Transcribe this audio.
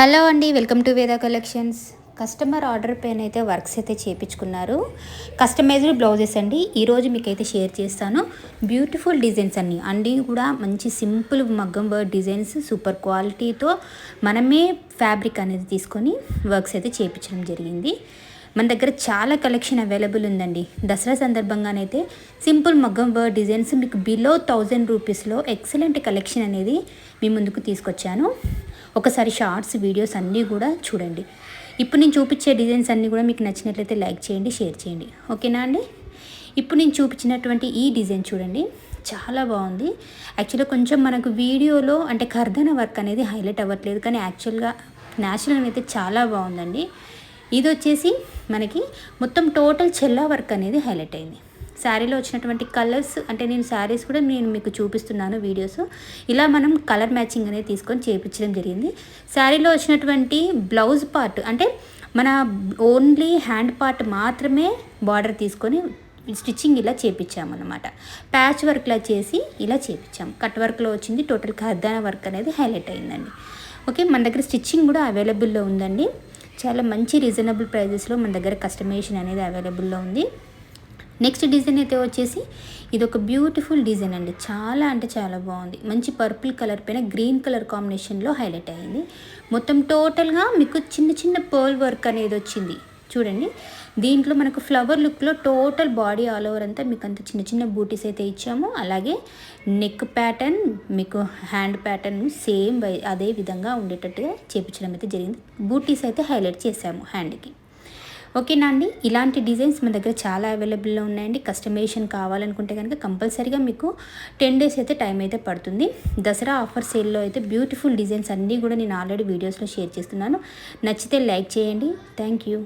Hello అండి welcome to Veda collections. Customer order పైన అయితే వర్క్స్ అయితే చేయించుకున్నారు కస్టమైజ్డ్ బ్లౌజెస్ అండి. ఈరోజు మీకు అయితే షేర్ చేస్తాను. బ్యూటిఫుల్ డిజైన్స్ అన్ని. అన్నీ కూడా మంచి సింపుల్ మగ్గం వర్క్ డిజైన్స్ సూపర్ క్వాలిటీతో మనమే ఫ్యాబ్రిక్ అనేది తీసుకొని వర్క్స్ అయితే చేయించడం జరిగింది. మన దగ్గర చాలా కలెక్షన్ అవైలబుల్ ఉందండి. దసరా సందర్భంగానైతే సింపుల్ మగ్గం వర్క్ డిజైన్స్ మీకు బిలో థౌజండ్ రూపీస్లో ఎక్సలెంట్ కలెక్షన్ అనేది మీ ముందుకు తీసుకొచ్చాను. ఒకసారి షార్ట్స్ వీడియోస్ అన్నీ కూడా చూడండి. ఇప్పుడు నేను చూపించే డిజైన్స్ అన్నీ కూడా మీకు నచ్చినట్లయితే లైక్ చేయండి షేర్ చేయండి. ఓకేనా అండి? ఇప్పుడు నేను చూపించినటువంటి ఈ డిజైన్ చూడండి. చాలా బాగుంది. యాక్చువల్గా కొంచెం మనకు వీడియోలో అంటే కర్దన వర్క్ అనేది హైలైట్ అవ్వట్లేదు కానీ యాక్చువల్గా న్యాచురల్ అయితే చాలా బాగుందండి. ఇది వచ్చేసి మనకి మొత్తం టోటల్ చెల్లా వర్క్ అనేది హైలైట్ అయింది. శారీలో వచ్చినటువంటి కలర్స్ అంటే నేను శారీస్ కూడా నేను మీకు చూపిస్తున్నాను వీడియోస్. ఇలా మనం కలర్ మ్యాచింగ్ అనేది తీసుకొని చేయించడం జరిగింది. శారీలో వచ్చినటువంటి బ్లౌజ్ పార్ట్ అంటే మన ఓన్లీ హ్యాండ్ పార్ట్ మాత్రమే బార్డర్ తీసుకొని స్టిచ్చింగ్ ఇలా చేపించామన్నమాట. ప్యాచ్ వర్క్లా చేసి ఇలా చేపించాము కట్ వర్క్లో వచ్చింది టోటల్ ఖర్దాన వర్క్ అనేది హైలైట్ అయిందండి. ఓకే మన దగ్గర స్టిచ్చింగ్ కూడా అవైలబుల్లో ఉందండి. చాలా మంచి రీజనబుల్ ప్రైజెస్లో మన దగ్గర కస్టమైజేషన్ అనేది అవైలబుల్లో ఉంది. నెక్స్ట్ డిజైన్ అయితే వచ్చేసి ఇది ఒక బ్యూటిఫుల్ డిజైన్ అండి. చాలా అంటే చాలా బాగుంది. మంచి పర్పుల్ కలర్ పైన గ్రీన్ కలర్ కాంబినేషన్లో హైలైట్ అయ్యింది మొత్తం టోటల్గా మీకు చిన్న చిన్న పర్ల్ వర్క్ అనేది వచ్చింది. చూడండి. దీంట్లో మనకు ఫ్లవర్ లుక్లో టోటల్ బాడీ ఆల్ ఓవర్ అంతా మీకు అంత చిన్న చిన్న బూటీస్ అయితే ఇచ్చాము. అలాగే నెక్ ప్యాటర్న్ మీకు హ్యాండ్ ప్యాటర్న్ సేమ్ అదే విధంగా ఉండేటట్టుగా చేపించడం అయితే జరిగింది. బూటీస్ అయితే హైలైట్ చేసాము హ్యాండ్కి ఓకేనా అండి? ఇలాంటి డిజైన్స్ మన దగ్గర చాలా అవైలబుల్లో ఉన్నాయండి. కస్టమైజేషన్ కావాలనుకుంటే కనుక కంపల్సరీగా మీకు టెన్ డేస్ అయితే టైం అయితే పడుతుంది. దసరా ఆఫర్ సేల్లో అయితే బ్యూటిఫుల్ డిజైన్స్ అన్నీ కూడా నేను ఆల్రెడీ వీడియోస్లో షేర్ చేస్తున్నాను. నచ్చితే లైక్ చేయండి. Thank you.